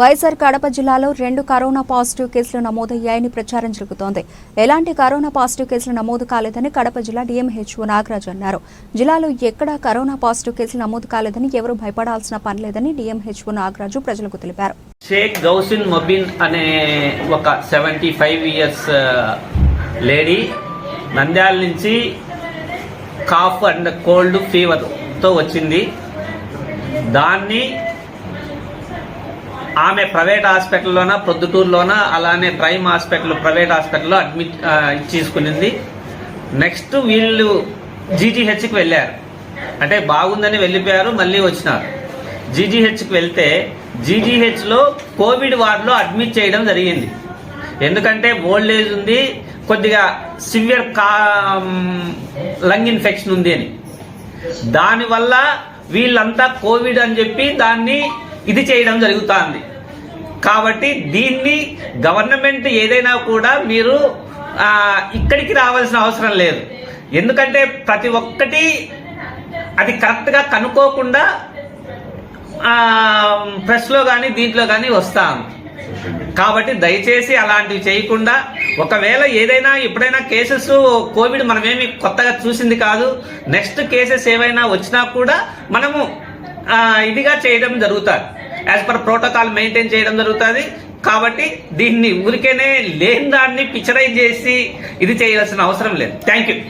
వైఎస్ఆర్ కడప జిల్లాలో రెండు corona positive కేసులు నమోదయ్యాయని ప్రచారం జరుగుతోంది. ఎలాంటి కరోనా పాజిటివ్ కేసులు నమోదు కాలేదని కడప జిల్లా డీఎంహెచ్ఓ నాగరాజ్ అన్నారు. జిల్లాలో ఎక్కడా కరోనా పాజిటివ్ కేసులు నమోదు కాలేదని ఎవరు భయపడాల్సిన పనిలేదని డీఎంహెచ్ఓ నాగరాజు ప్రజలకు తెలిపారు. షేక్ గౌసిన్ మొబిన్ అనే ఒక seventy five years lady Nandyal నుంచి కాఫ్ అండ్ కోల్డ్ ఫీవర్తో వచ్చింది. దాన్ని ఆమె ప్రైవేట్ హాస్పిటల్లోన ప్రొద్దుటూరులోన అలానే ప్రైమ్ హాస్పిటల్ ప్రైవేట్ హాస్పిటల్లో అడ్మిట్ ఆ, చేసుకునింది నెక్స్ట్ వీళ్ళు జీజీహెచ్కి వెళ్ళారు. అంటే బాగుందని వెళ్ళిపోయారు మళ్ళీ వచ్చినారు. జీజీహెచ్కి వెళ్తే జీజీహెచ్లో కోవిడ్ వార్డులో అడ్మిట్ చేయడం జరిగింది. ఎందుకంటే ఓల్డ్ ఏజ్ ఉంది కొద్దిగా సివియర్ కా లంగ్ ఇన్ఫెక్షన్ ఉంది అని. దానివల్ల వీళ్ళంతా కోవిడ్ అని చెప్పి దాన్ని ఇది చేయడం జరుగుతుంది. కాబట్టి దీన్ని గవర్నమెంట్ ఏదైనా కూడా మీరు ఇక్కడికి రావాల్సిన అవసరం లేదు. ఎందుకంటే ప్రతి ఒక్కటి అది కరెక్ట్గా కనుక్కోకుండా ప్రెస్లో కానీ దీంట్లో కానీ వస్తాం కాబట్టి దయచేసి అలాంటివి చేయకుండా ఒకవేళ ఏదైనా ఎప్పుడైనా కేసెస్ కోవిడ్ మనమేమి కొత్తగా చూసింది కాదు నెక్స్ట్ కేసెస్ ఏవైనా వచ్చినా కూడా మనము ఇదిగా చేయడం జరుగుతుంది. యాజ్ పర్ ప్రోటోకాల్ మెయింటైన్ చేయడం జరుగుతుంది. కాబట్టి దీన్ని ఊరికేనే లేని దాన్ని పిక్చరైజ్ చేసి ఇది చేయాల్సిన అవసరం లేదు. Thank you